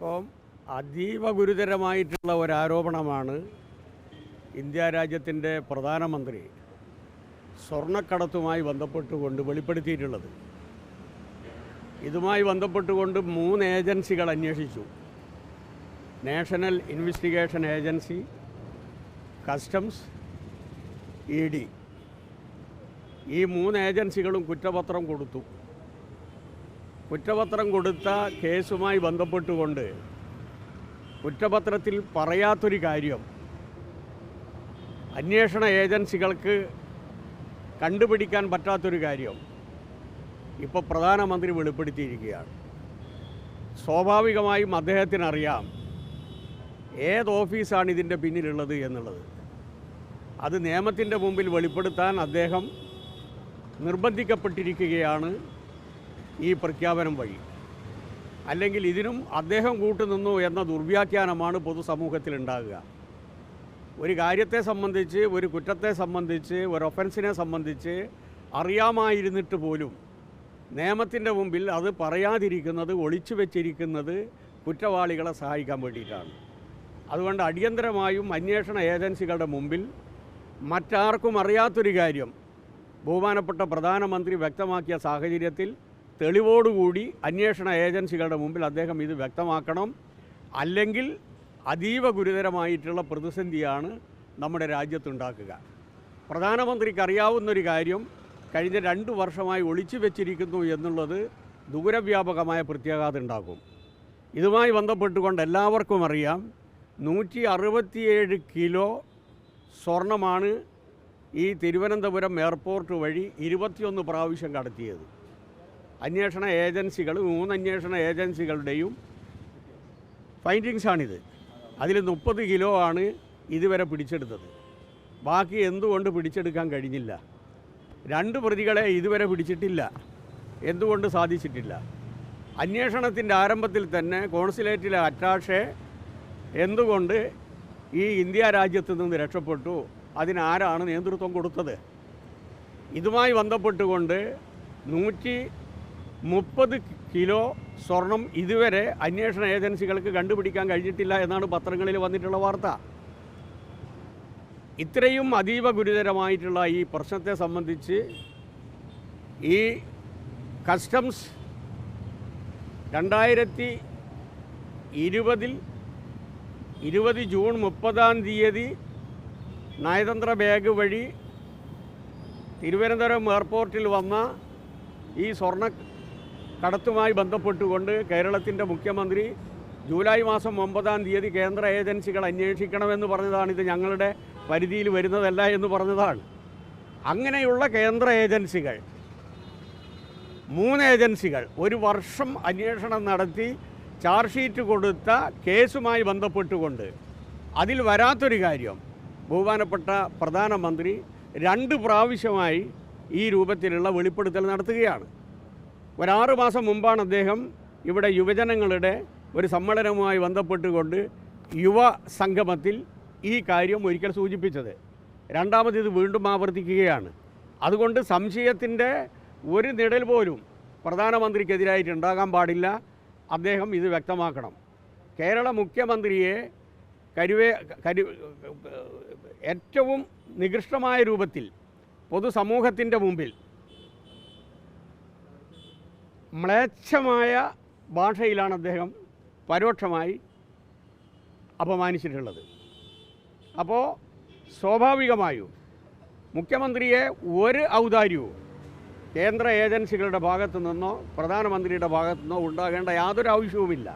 അപ്പം അതീവ ഗുരുതരമായിട്ടുള്ള ഒരാരോപണമാണ് ഇന്ത്യ രാജ്യത്തിന്റെ പ്രധാനമന്ത്രി സ്വർണക്കടത്തുമായി ബന്ധപ്പെട്ടുകൊണ്ട് വെളിപ്പെടുത്തിയിട്ടുള്ളത്. ഇതുമായി ബന്ധപ്പെട്ടുകൊണ്ട് മൂന്ന് ഏജൻസികൾ അന്വേഷിച്ചു. National investigation agency customs E D. ഈ മൂന്ന് ഏജൻസികളും കുറ്റപത്രം കൊടുത്തു. കുറ്റപത്രം കൊടുത്ത കേസുമായി ബന്ധപ്പെട്ടുകൊണ്ട് കുറ്റപത്രത്തിൽ പറയാത്തൊരു കാര്യം. അന്വേഷണ ഏജൻസികൾക്ക് കണ്ടുപിടിക്കാൻ പറ്റാത്തൊരു കാര്യം. ഇപ്പോൾ പ്രധാനമന്ത്രി വെളിപ്പെടുത്തിയിരിക്കുകയാണ്. സ്വാഭാവികമായും അദ്ദേഹത്തിനറിയാം ഏത് ഓഫീസാണ് ഇതിന്റെ പിന്നിലുള്ളത് എന്നുള്ളത്. അത് നിയമത്തിന്റെ മുമ്പിൽ വെളിപ്പെടുത്താൻ അദ്ദേഹം നിർബന്ധിക്കപ്പെട്ടിരിക്കുകയാണ്. ഈ പ്രഖ്യാപനം വഴി. അല്ലെങ്കിൽ ഇതിനും അദ്ദേഹം കൂട്ടുനിന്നു എന്ന ദുർവ്യാഖ്യാനമാണ് പൊതുസമൂഹത്തിൽ ഉണ്ടാകുക ഒരു കാര്യത്തെ സംബന്ധിച്ച് ഒരു കുറ്റത്തെ സംബന്ധിച്ച് ഒരു ഒഫൻസിനെ സംബന്ധിച്ച് അറിയാമായിരുന്നിട്ട് പോലും നിയമത്തിന്റെ മുമ്പിൽ അത് പറയാതിരിക്കുന്നത് ഒളിച്ചു വെച്ചിരിക്കുന്നത് കുറ്റവാളികളെ സഹായിക്കാൻ വേണ്ടിയിട്ടാണ്. അതുകൊണ്ട് അടിയന്തരമായും അന്വേഷണ ഏജൻസികളുടെ മുമ്പിൽ മറ്റാർക്കും അറിയാത്തൊരു കാര്യം ബഹുമാനപ്പെട്ട പ്രധാനമന്ത്രി വ്യക്തമാക്കിയ സാഹചര്യത്തിൽ തെളിവോടുകൂടി അന്വേഷണ ഏജൻസികളുടെ മുമ്പിൽ അദ്ദേഹം ഇത് വ്യക്തമാക്കണം. അല്ലെങ്കിൽ അതീവ ഗുരുതരമായിട്ടുള്ള പ്രതിസന്ധിയാണ് നമ്മുടെ രാജ്യത്തുണ്ടാക്കുക. പ്രധാനമന്ത്രിക്ക് അറിയാവുന്നൊരു കാര്യം കഴിഞ്ഞ രണ്ട് വർഷമായി ഒളിച്ചു വെച്ചിരിക്കുന്നു എന്നുള്ളത് ദൂരവ്യാപകമായ പ്രത്യാഘാതം ഉണ്ടാക്കും. ഇതുമായി ബന്ധപ്പെട്ടുകൊണ്ട് എല്ലാവർക്കും അറിയാം നൂറ്റി അറുപത്തിയേഴ് കിലോ സ്വർണമാണ് ഈ തിരുവനന്തപുരം എയർപോർട്ട് വഴി ഇരുപത്തിയൊന്ന് പ്രാവശ്യം കടത്തിയത്. അന്വേഷണ ഏജൻസികൾ മൂന്ന് അന്വേഷണ ഏജൻസികളുടെയും ഫൈൻഡിങ്സാണിത് അതിൽ മുപ്പത് കിലോ ആണ് ഇതുവരെ പിടിച്ചെടുത്തത്. ബാക്കി എന്തുകൊണ്ട് പിടിച്ചെടുക്കാൻ കഴിഞ്ഞില്ല? രണ്ട് പ്രതികളെ ഇതുവരെ പിടിച്ചിട്ടില്ല. എന്തുകൊണ്ട് സാധിച്ചിട്ടില്ല? അന്വേഷണത്തിന്റെ ആരംഭത്തിൽ തന്നെ കോൺസുലേറ്റിലെ അറ്റാഷെ എന്തുകൊണ്ട് ഈ ഇന്ത്യ രാജ്യത്ത് നിന്ന് രക്ഷപ്പെട്ടു? അതിനാരാണ് നേതൃത്വം കൊടുത്തത്? ഇതുമായി ബന്ധപ്പെട്ടുകൊണ്ട് നൂറ്റി മുപ്പത് കിലോ സ്വർണം ഇതുവരെ അന്വേഷണ ഏജൻസികൾക്ക് കണ്ടുപിടിക്കാൻ കഴിഞ്ഞിട്ടില്ല എന്നാണ് പത്രങ്ങളിൽ വന്നിട്ടുള്ള വാർത്ത. ഇത്രയും അതീവ ഗുരുതരമായിട്ടുള്ള ഈ പ്രശ്നത്തെ സംബന്ധിച്ച് ഈ കസ്റ്റംസ് രണ്ടായിരത്തി ഇരുപതിൽ ഇരുപത് ജൂൺ മുപ്പതാം തീയതി നയതന്ത്ര ബാഗ് വഴി തിരുവനന്തപുരം എയർപോർട്ടിൽ വന്ന ഈ സ്വർണ കടത്തുമായി ബന്ധപ്പെട്ടുകൊണ്ട് കേരളത്തിന്റെ മുഖ്യമന്ത്രി ജൂലൈ മാസം ഒമ്പതാം തീയതി കേന്ദ്ര ഏജൻസികൾ അന്വേഷിക്കണമെന്ന് പറഞ്ഞതാണ്. ഇത് ഞങ്ങളുടെ പരിധിയിൽ വരുന്നതല്ല എന്ന് പറഞ്ഞതാണ്. അങ്ങനെയുള്ള കേന്ദ്ര ഏജൻസികൾ മൂന്ന് ഏജൻസികൾ ഒരു വർഷം അന്വേഷണം നടത്തി ചാർജ് ഷീറ്റ് കൊടുത്ത കേസുമായി ബന്ധപ്പെട്ടുകൊണ്ട് അതിൽ വരാത്തൊരു കാര്യം ബഹുമാനപ്പെട്ട പ്രധാനമന്ത്രി രണ്ട് പ്രാവശ്യമായി ഈ രൂപത്തിലുള്ള വെളിപ്പെടുത്തൽ നടത്തുകയാണ്. ഒരാറ് മാസം മുമ്പാണ് അദ്ദേഹം ഇവിടെ യുവജനങ്ങളുടെ ഒരു സമ്മേളനവുമായി ബന്ധപ്പെട്ടുകൊണ്ട് യുവ സംഗമത്തിൽ ഈ കാര്യം ഒരിക്കൽ സൂചിപ്പിച്ചത്. രണ്ടാമത് ഇത് വീണ്ടും ആവർത്തിക്കുകയാണ്. അതുകൊണ്ട് സംശയത്തിന്റെ ഒരു നിഴൽ പോലും പ്രധാനമന്ത്രിക്കെതിരായിട്ട് ഉണ്ടാകാൻ പാടില്ല. അദ്ദേഹം ഇത് വ്യക്തമാക്കണം. കേരള മുഖ്യമന്ത്രിയെ കരുവേ കരു ഏറ്റവും നികൃഷ്ടമായ രൂപത്തിൽ പൊതുസമൂഹത്തിന്റെ മുമ്പിൽ മ്ലേച്ഛമായ ഭാഷയിലാണ് അദ്ദേഹം പരോക്ഷമായി അപമാനിച്ചിട്ടുള്ളത്. അപ്പോൾ സ്വാഭാവികമായും മുഖ്യമന്ത്രിയെ ഒരു ഔദാര്യവും കേന്ദ്ര ഏജൻസികളുടെ ഭാഗത്തു നിന്നോ പ്രധാനമന്ത്രിയുടെ ഭാഗത്തു നിന്നോ ഉണ്ടാകേണ്ട യാതൊരു ആവശ്യവുമില്ല.